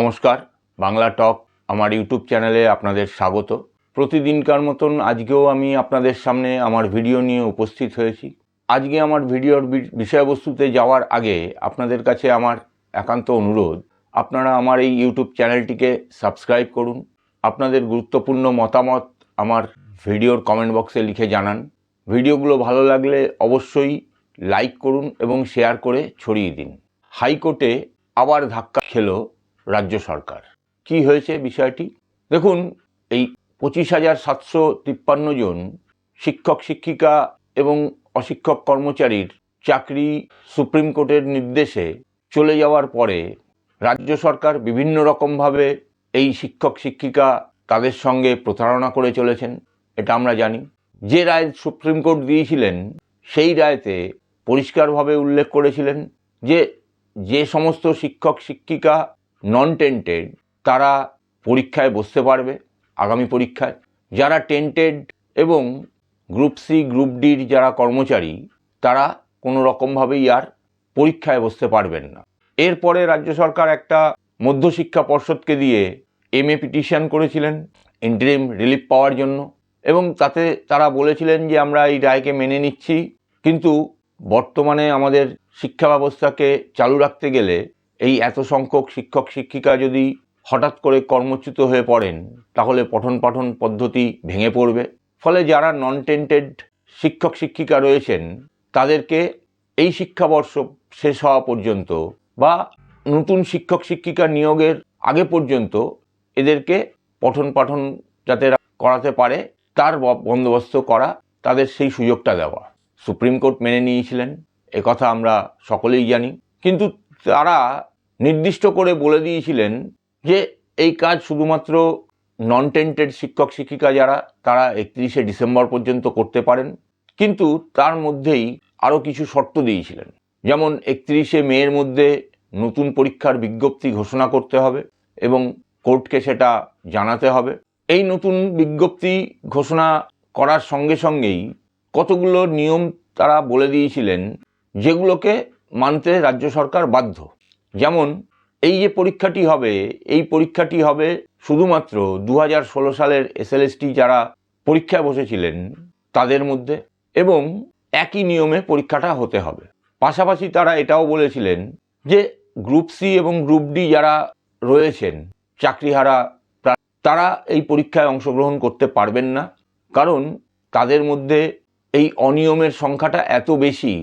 নমস্কার, বাংলা টক আমার ইউটিউব চ্যানেলে আপনাদের স্বাগত। প্রতিদিনকার মতন আজকেও আমি আপনাদের সামনে আমার ভিডিও নিয়ে উপস্থিত হয়েছি। আজকে আমার ভিডিওর বিষয়বস্তুতে যাওয়ার আগে আপনাদের কাছে আমার একান্ত অনুরোধ, আপনারা আমার এই ইউটিউব চ্যানেলটিকে সাবস্ক্রাইব করুন। আপনাদের গুরুত্বপূর্ণ মতামত আমার ভিডিওর কমেন্ট বক্সে লিখে জানান। ভিডিওগুলো ভালো লাগলে অবশ্যই লাইক করুন এবং শেয়ার করে ছড়িয়ে দিন। হাইকোর্টে আবার ধাক্কা খেলো রাজ্য সরকার। কি হয়েছে বিষয়টি? দেখুন, এই পঁচিশ হাজার সাতশো তিপ্পান্ন জন শিক্ষক, শিক্ষিকা এবং অশিক্ষক কর্মচারীর চাকরি সুপ্রিম কোর্টের নির্দেশে চলে যাওয়ার পরে রাজ্য সরকার বিভিন্ন রকমভাবে এই শিক্ষক, শিক্ষিকা তাদের সঙ্গে প্রতারণা করে চলেছেন, এটা আমরা জানি। যে রায় সুপ্রিম কোর্ট দিয়েছিলেন, সেই রায়তে পরিষ্কারভাবে উল্লেখ করেছিলেন যে যে সমস্ত শিক্ষক, শিক্ষিকা নন টেন্টেড তারা পরীক্ষায় বসতে পারবে, আগামী পরীক্ষায়। যারা টেন্টেড এবং গ্রুপ সি গ্রুপ ডির যারা কর্মচারী, তারা কোনো রকমভাবেই আর পরীক্ষায় বসতে পারবেন না। এরপরে রাজ্য সরকার একটা মধ্যশিক্ষা পর্ষদকে দিয়ে এম এ পিটিশন করেছিলেন ইন্টারিম রিলিফ পাওয়ার জন্য। এবং তাতে তারা বলেছিলেন যে, আমরা এই রায়কে মেনে নিচ্ছি। কিন্তু বর্তমানে আমাদের শিক্ষা ব্যবস্থাকে চালু রাখতে গেলে এই এত সংখ্যক শিক্ষক, শিক্ষিকা যদি হঠাৎ করে কর্মচ্যুত হয়ে পড়েন, তাহলে পঠন পাঠন পদ্ধতি ভেঙে পড়বে। ফলে যারা নন টেন্টেড শিক্ষক, শিক্ষিকা রয়েছেন, তাদেরকে এই শিক্ষাবর্ষ শেষ হওয়া পর্যন্ত বা নতুন শিক্ষক, শিক্ষিকা নিয়োগের আগে পর্যন্ত এদেরকে পঠন পাঠন যাতে করাতে পারে, তার বন্দোবস্ত করা, তাদের সেই সুযোগটা দেওয়া। সুপ্রিম কোর্ট মেনে নিয়েছিলেন কথা আমরা সকলেই জানি। কিন্তু তারা নির্দিষ্ট করে বলে দিয়েছিলেন যে এই কাজ শুধুমাত্র নন টেন্টেড শিক্ষক, শিক্ষিকা যারা, তারা একত্রিশে ডিসেম্বর পর্যন্ত করতে পারেন। কিন্তু তার মধ্যেই আরও কিছু শর্ত দিয়েছিলেন। যেমন একত্রিশে মেয়ের মধ্যে নতুন পরীক্ষার বিজ্ঞপ্তি ঘোষণা করতে হবে এবং কোর্টকে সেটা জানাতে হবে। এই নতুন বিজ্ঞপ্তি ঘোষণা করার সঙ্গে সঙ্গেই কতগুলো নিয়ম তারা বলে দিয়েছিলেন, যেগুলোকে মানতে রাজ্য সরকার বাধ্য। যেমন, এই যে পরীক্ষাটি হবে, এই পরীক্ষাটি হবে শুধুমাত্র দু হাজার ষোলো সালের এসএলএসটি যারা পরীক্ষায় বসেছিলেন তাদের মধ্যে এবং একই নিয়মে পরীক্ষাটা হতে হবে। পাশাপাশি তারা এটাও বলেছিলেন যে গ্রুপ সি এবং গ্রুপ ডি যারা রয়েছেন, চাকরিহারা তারা এই পরীক্ষায় অংশগ্রহণ করতে পারবেন না। কারণ তাদের মধ্যে এই অনিয়মের সংখ্যাটা এত বেশি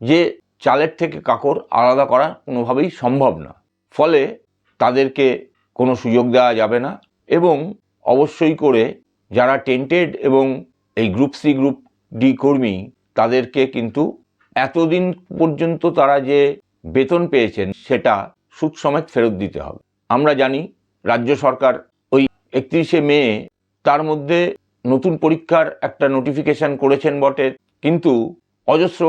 যে চালের থেকে কাকর আলাদা করা কোনোভাবেই সম্ভব না। ফলে তাদেরকে কোনো সুযোগ দেওয়া যাবে না এবং অবশ্যই করে যারা টেন্টেড এবং এই গ্রুপ সি, গ্রুপ ডি কর্মী, তাদেরকে কিন্তু এতদিন পর্যন্ত তারা যে বেতন পেয়েছেন, সেটা সুদ সমেত ফেরত দিতে হবে। আমরা জানি রাজ্য সরকার ওই একত্রিশে মে তার মধ্যে নতুন পরীক্ষার একটা নোটিফিকেশন করেছেন বটে, কিন্তু অজস্র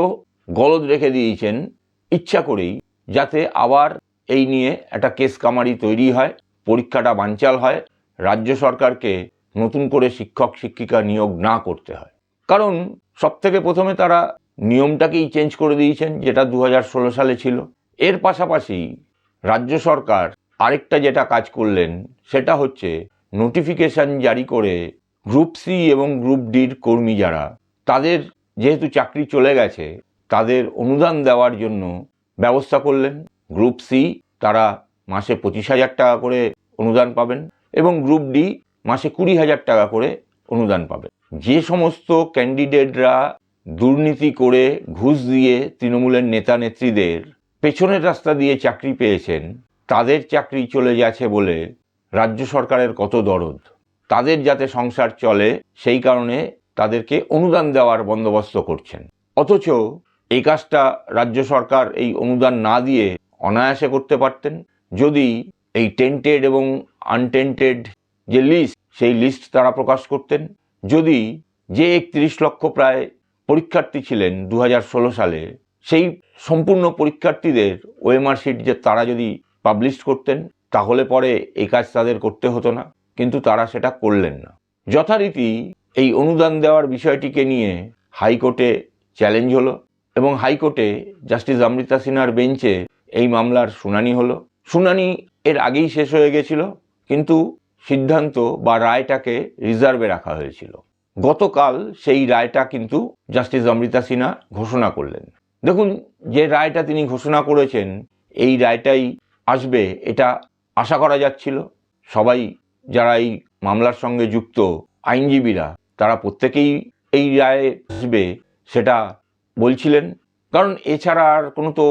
গলদ রেখে দিয়েছেন, ইচ্ছা করেই, যাতে আবার এই নিয়ে একটা কেস কামারি তৈরি হয়, পরীক্ষাটা বানচাল হয়, রাজ্য সরকারকে নতুন করে শিক্ষক, শিক্ষিকা নিয়োগ না করতে হয়। কারণ সব থেকে প্রথমে তারা নিয়মটাকেই চেঞ্জ করে দিয়েছেন, যেটা দু হাজার ষোলো সালে ছিল। এর পাশাপাশি রাজ্য সরকার আরেকটা যেটা কাজ করলেন, সেটা হচ্ছে নোটিফিকেশন জারি করে গ্রুপ সি এবং গ্রুপ ডির কর্মী যারা, তাদের যেহেতু চাকরি চলে গেছে তাদের অনুদান দেওয়ার জন্য ব্যবস্থা করলেন। গ্রুপ সি তারা মাসে পঁচিশ হাজার টাকা করে অনুদান পাবেন এবং গ্রুপ ডি মাসে কুড়ি হাজার টাকা করে অনুদান পাবেন। যে সমস্ত ক্যান্ডিডেটরা দুর্নীতি করে ঘুষ দিয়ে তৃণমূলের নেতা নেত্রীদের পেছনের রাস্তা দিয়ে চাকরি পেয়েছেন, তাদের চাকরি চলে যাচ্ছে বলে রাজ্য সরকারের কত দরদ? তাদের যাতে সংসার চলে, সেই কারণে তাদেরকে অনুদান দেওয়ার বন্দোবস্ত করছেন। অথচ এই কাজটা রাজ্য সরকার এই অনুদান না দিয়ে অনায়াসে করতে পারতেন। যদি এই টেন্টেড এবং আনটেন্টেড যে লিস্ট সেই লিস্ট তারা প্রকাশ করতেন। যদি যে একত্রিশ লক্ষ প্রায় পরীক্ষার্থী ছিলেন দু হাজার ষোলো সালে, সেই সম্পূর্ণ পরীক্ষার্থীদের ওএমআর শিট যে তারা যদি পাবলিশ করতেন, তাহলে পরে এই কাজ তাদের করতে হতো না। কিন্তু তারা সেটা করলেন না। যথারীতি এই অনুদান দেওয়ার বিষয়টিকে নিয়ে হাইকোর্টে চ্যালেঞ্জ হলো। এবং হাইকোর্টে জাস্টিস অমৃতা সিনহার বেঞ্চে এই মামলার শুনানি হলো। শুনানি এর আগেই শেষ হয়ে গেছিল, কিন্তু সিদ্ধান্ত বা রায়টাকে রিজার্ভে রাখা হয়েছিল। গতকাল সেই রায়টা কিন্তু জাস্টিস অমৃতা সিনহা ঘোষণা করলেন। দেখুন, যে রায়টা তিনি ঘোষণা করেছেন, এই রায়টাই আসবে, এটা আশা করা যাচ্ছিল। সবাই যারা এই মামলার সঙ্গে যুক্ত আইনজীবীরা, তারা প্রত্যেকেই এই রায় আসবে, সেটা বলছিলেন, কারণ এছাড়া আর কোনো তো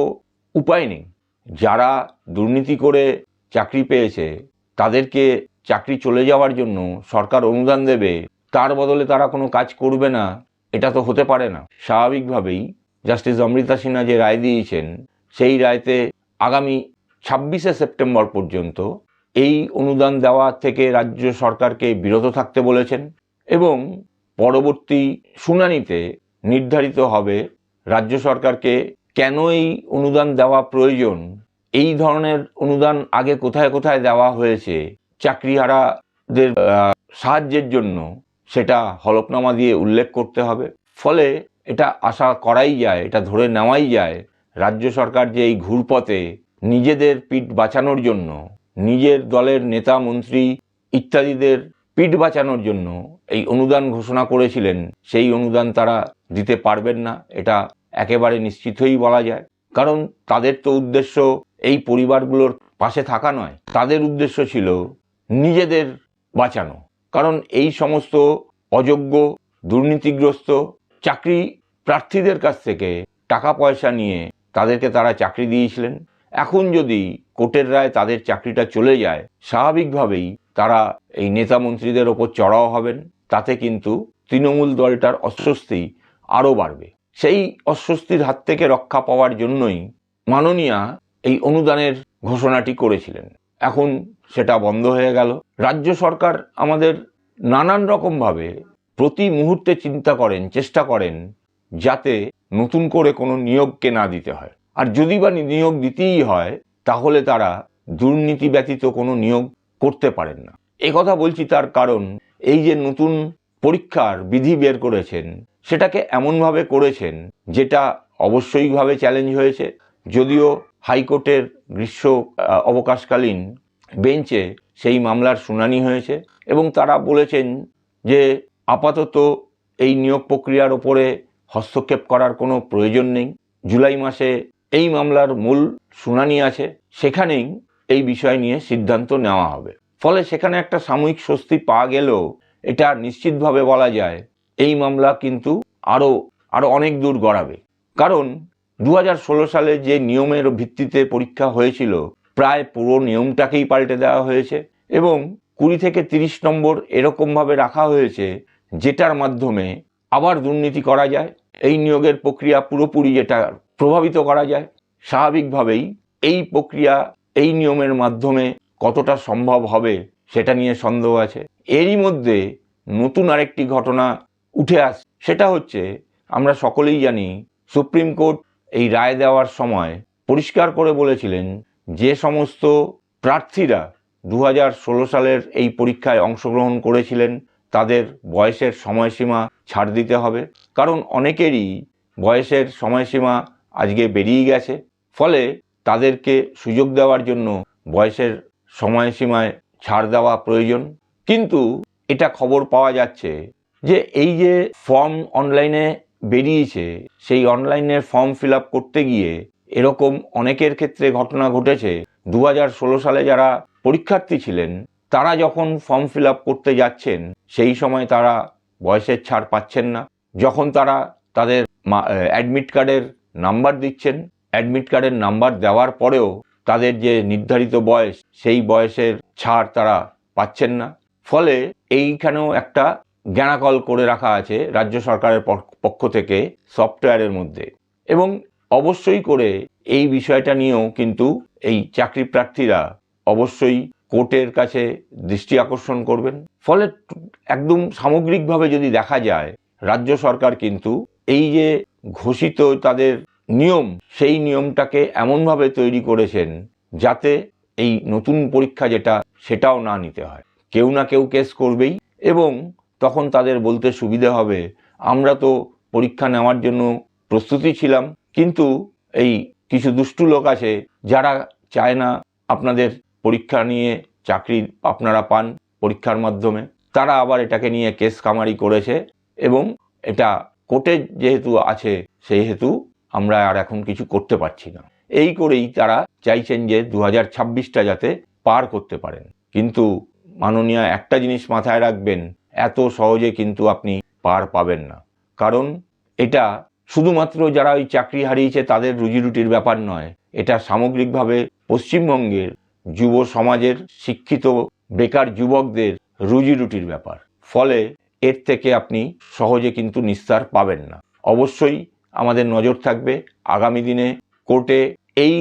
উপায় নেই। যারা দুর্নীতি করে চাকরি পেয়েছে, তাদেরকে চাকরি চলে যাওয়ার জন্য সরকার অনুদান দেবে, তার বদলে তারা কোনো কাজ করবে না, এটা তো হতে পারে না। স্বাভাবিকভাবেই জাস্টিস অমৃতা সিনহা যে রায় দিয়েছেন, সেই রায়তে আগামী ছাব্বিশে সেপ্টেম্বর পর্যন্ত এই অনুদান দেওয়া থেকে রাজ্য সরকারকে বিরত থাকতে বলেছেন এবং পরবর্তী শুনানিতে নির্ধারিত হবে রাজ্য সরকারকে কেন এই অনুদান দেওয়া প্রয়োজন? এই ধরনের অনুদান আগে কোথায় কোথায় দেওয়া হয়েছে? চাকরিহারাদের সাহায্যের জন্য সেটা হলফনামা দিয়ে উল্লেখ করতে হবে। ফলে এটা আশা করাই যায়, এটা ধরে নেওয়াই যায়, রাজ্য সরকার যে এই ঘুরপথে নিজেদের পিঠ বাঁচানোর জন্য, নিজের দলের নেতা, মন্ত্রী ইত্যাদিদের পিঠ বাঁচানোর জন্য এই অনুদান ঘোষণা করেছিলেন, সেই অনুদান তারা দিতে পারবেন না। এটা একেবারে নিশ্চিতই বলা যায়। কারণ তাদের তো উদ্দেশ্য এই পরিবারগুলোর পাশে থাকা নয়। তাদের উদ্দেশ্য ছিল নিজেদের বাঁচানো। কারণ এই সমস্ত অযোগ্য, দুর্নীতিগ্রস্ত, চাকরি প্রার্থীদের কাছ থেকে টাকা পয়সা নিয়ে তাদেরকে তারা চাকরি দিয়েছিলেন। এখন যদি কোর্টের রায় তাদের চাকরিটা চলে যায়, স্বাভাবিকভাবেই তারা এই নেতা মন্ত্রীদের ওপর চড়াও হবেন। তাতে কিন্তু তৃণমূল দলটার অস্বস্তি আরও বাড়বে। সেই অস্বস্তির হাত থেকে রক্ষা পাওয়ার জন্যই মাননীয়া এই অনুদানের ঘোষণাটি করেছিলেন। এখন সেটা বন্ধ হয়ে গেল। রাজ্য সরকার আমাদের নানান রকমভাবে প্রতি মুহূর্তে চিন্তা করেন, চেষ্টা করেন, যাতে নতুন করে কোনো নিয়োগকে না দিতে হয়। আর যদি বা নিয়োগ দিতেই হয়, তাহলে তারা দুর্নীতি ব্যতীত কোনো নিয়োগ করতে পারেন না। কথা বলছি তার কারণ, এই যে নতুন পরীক্ষার বিধি বের করেছেন সেটাকে এমনভাবে করেছেন যেটা অবশ্যইভাবে চ্যালেঞ্জ হয়েছে। যদিও হাইকোর্টের গ্রীষ্ম অবকাশকালীন বেঞ্চে সেই মামলার শুনানি হয়েছে এবং তারা বলেছেন যে আপাতত এই নিয়োগ প্রক্রিয়ার ওপরে হস্তক্ষেপ করার কোনো প্রয়োজন নেই। জুলাই মাসে এই মামলার মূল শুনানি আছে, সেখানেই এই বিষয় নিয়ে সিদ্ধান্ত নেওয়া হবে। ফলে সেখানে একটা সাময়িক স্বস্তি পাওয়া গেলেও এটা নিশ্চিতভাবে বলা যায় এই মামলা কিন্তু আরও আরও অনেক দূর গড়াবে। কারণ দু হাজার ষোলো সালে যে নিয়মের ভিত্তিতে পরীক্ষা হয়েছিল, প্রায় পুরো নিয়মটাকেই পাল্টে দেওয়া হয়েছে এবং কুড়ি থেকে তিরিশ নম্বর এরকমভাবে রাখা হয়েছে, যেটার মাধ্যমে আবার দুর্নীতি করা যায়, এই নিয়োগের প্রক্রিয়া পুরোপুরি যেটা প্রভাবিত করা যায়, স্বাভাবিকভাবেই এই প্রক্রিয়া, এই নিয়মের মাধ্যমে কতটা সম্ভব হবে সেটা নিয়ে সন্দেহ আছে। এরই মধ্যে নতুন আরেকটি ঘটনা উঠে আস, সেটা হচ্ছে আমরা সকলেই জানি সুপ্রিম কোর্ট এই রায় দেওয়ার সময় পরিষ্কার করে বলেছিলেন যে সমস্ত প্রার্থীরা দু হাজার ষোলো সালের এই পরীক্ষায় অংশগ্রহণ করেছিলেন তাদের বয়সের সময়সীমা ছাড় দিতে হবে। কারণ অনেকেরই বয়সের সময়সীমা আজকে বেরিয়ে গেছে। ফলে তাদেরকে সুযোগ দেওয়ার জন্য বয়সের সময়সীমায় ছাড় দেওয়া প্রয়োজন। কিন্তু এটা খবর পাওয়া যাচ্ছে যে এই যে ফর্ম অনলাইনে বেরিয়েছে, সেই অনলাইনে ফর্ম ফিল করতে গিয়ে এরকম অনেকের ক্ষেত্রে ঘটনা ঘটেছে। দু হাজার ষোলো সালে যারা পরীক্ষার্থী ছিলেন, তারা যখন ফর্ম ফিল করতে যাচ্ছেন, সেই সময় তারা বয়সের ছাড় পাচ্ছেন না। যখন তারা তাদের অ্যাডমিট কার্ডের নাম্বার দিচ্ছেন অ্যাডমিট কার্ডের নাম্বার দেওয়ার পরেও তাদের যে নির্ধারিত বয়স, সেই বয়সের ছাড় তারা পাচ্ছেন না। ফলে এইখানেও একটা জ্ঞানাকল করে রাখা আছে রাজ্য সরকারের পক- পক্ষ থেকে সফটওয়্যারের মধ্যে। এবং অবশ্যই করে এই বিষয়টা নিয়েও কিন্তু এই চাকরি প্রার্থীরা অবশ্যই কোর্টের কাছে দৃষ্টি আকর্ষণ করবেন। ফলে একদম সামগ্রিকভাবে যদি দেখা যায়, রাজ্য সরকার কিন্তু এই যে ঘোষিত তাদের নিয়ম, সেই নিয়মটাকে এমনভাবে তৈরি করেছেন যাতে এই নতুন পরীক্ষা যেটা, সেটাও না নিতে হয়। কেউ না কেউ কেস করবেই। এবং তখন তাদের বলতে সুবিধে হবে। আমরা তো পরীক্ষা নেওয়ার জন্য প্রস্তুতি ছিলাম, কিন্তু এই কিছু দুষ্টু লোক আছে যারা চায় না আপনাদের পরীক্ষা নিয়ে চাকরি আপনারা পান পরীক্ষার মাধ্যমে। তারা আবার এটাকে নিয়ে কেস কামারি করেছে এবং এটা কোর্টে যেহেতু আছে, সেহেতু আমরা আর এখন কিছু করতে পারছি না। এই করেই তারা চাইছেন যে দু হাজার যাতে পার করতে পারেন। কিন্তু মাননীয় একটা জিনিস মাথায় রাখবেন এত সহজে কিন্তু আপনি পার পাবেন না। কারণ এটা শুধুমাত্র যারা ওই চাকরি হারিয়েছে তাদের রুজি রুটির ব্যাপার নয়, এটা সামগ্রিকভাবে পশ্চিমবঙ্গের যুব সমাজের শিক্ষিত বেকার যুবকদের রুজি রুটির ব্যাপার। ফলে এর থেকে আপনি সহজে কিন্তু নিস্তার পাবেন না। অবশ্যই আমাদের নজর থাকবে আগামী দিনে কোর্টে এই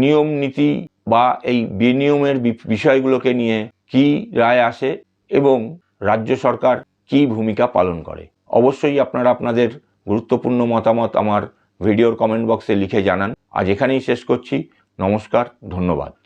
নিয়ম নীতি বা এই বিনিয়মের বিষয়গুলোকে নিয়ে কি রায় আসে এবং রাজ্য সরকার কি ভূমিকা পালন করে? অবশ্যই আপনারা আপনাদের গুরুত্বপূর্ণ মতামত আমার ভিডিওর কমেন্ট বক্সে লিখে জানান। আজ এখানেই শেষ করছি। নমস্কার, ধন্যবাদ।